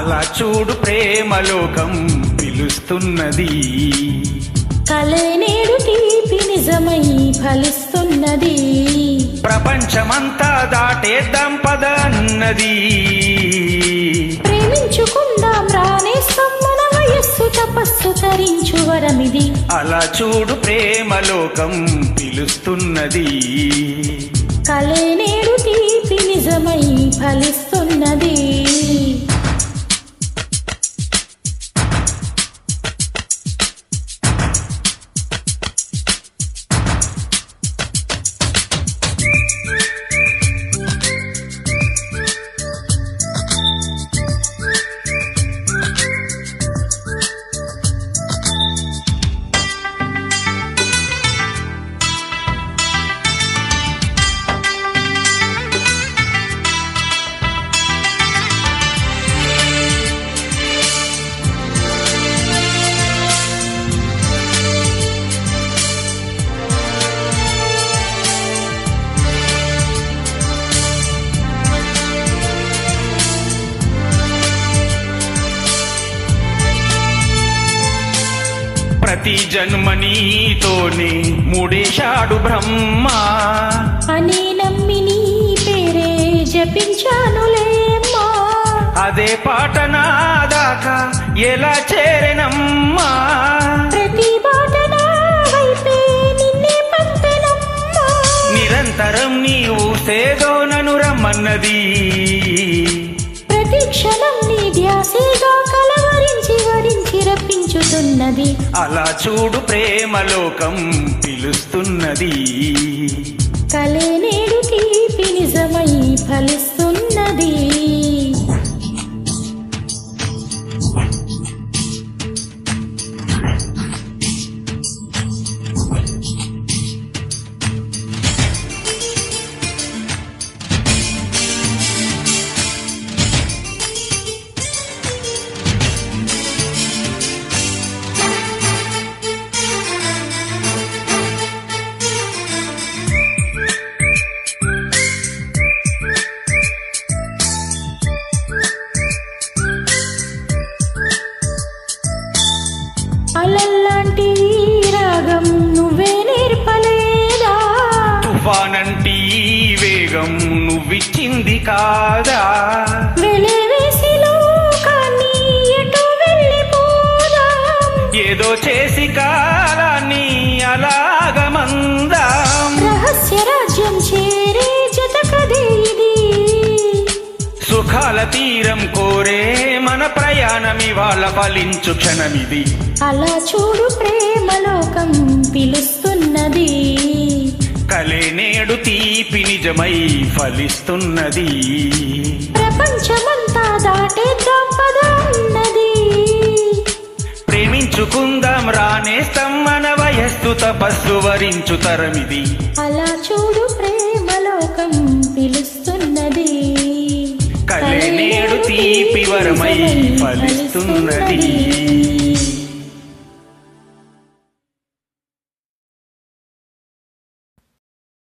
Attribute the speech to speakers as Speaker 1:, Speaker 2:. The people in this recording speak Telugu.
Speaker 1: అలా చూడు ప్రేమలోకం పిలుస్తున్నది.
Speaker 2: కలే నేడు తీపి నిజమై ఫలిస్తున్నది.
Speaker 1: ప్రపంచమంతా దాటేద్దాం పద అన్నది.
Speaker 2: ప్రేమించుకుందాం రానే మన వయస్సు తపస్సు తరించు వరమిది.
Speaker 1: అలా చూడు ప్రేమలోకం పిలుస్తున్నది.
Speaker 2: కలే నేడు తీపి నిజమై ఫలిస్తున్నది.
Speaker 1: ప్రతి జన్మ నీతోనే ముడేశాడు బ్రహ్మ.
Speaker 2: అని నమ్మి నీ పేరే జపించానులేమ్మా
Speaker 1: అదే పాట నా దాకా ఎలా చేరెనమ్మా.
Speaker 2: ప్రతి బాట నా వైపే నిన్నే పంపెనమ్మా.
Speaker 1: నిరంతరం నీవు సేదోనను రమ్మన్నది.
Speaker 2: రప్పించుతున్నది
Speaker 1: అలా చూడు ప్రేమలోకం పిలుస్తున్నది.
Speaker 2: కలే నేడు తీపి నిజమై ఫలిస్తున్నది
Speaker 1: తుఫానంటి వేగం నువ్విచ్చింది కాదా? ఏదో చేసి కాలాన్ని అలాగమందాం.
Speaker 2: రహస్య రాజ్యం చేరే జత ఇది
Speaker 1: సుఖాల తీరం కోరే మన ప్రయాణమి వాళ్ళ ఫలించు క్షణమిది.
Speaker 2: అలా చూడు ప్రేమలోకం పిలుస్తున్నది.
Speaker 1: తీపి నిజమై ఫలిస్తున్నది.
Speaker 2: ప్రపంచమంతా దాటేద్దాం పద అన్నది
Speaker 1: ప్రేమించుకుందాం రానేస్తాం మన వయస్సు తపస్సు వరించు తరమిది.
Speaker 2: అలా చూడు ప్రేమలోకం పిలుస్తున్నది.
Speaker 1: కలే నేడు తీపి వరమై ఫలిస్తున్నది.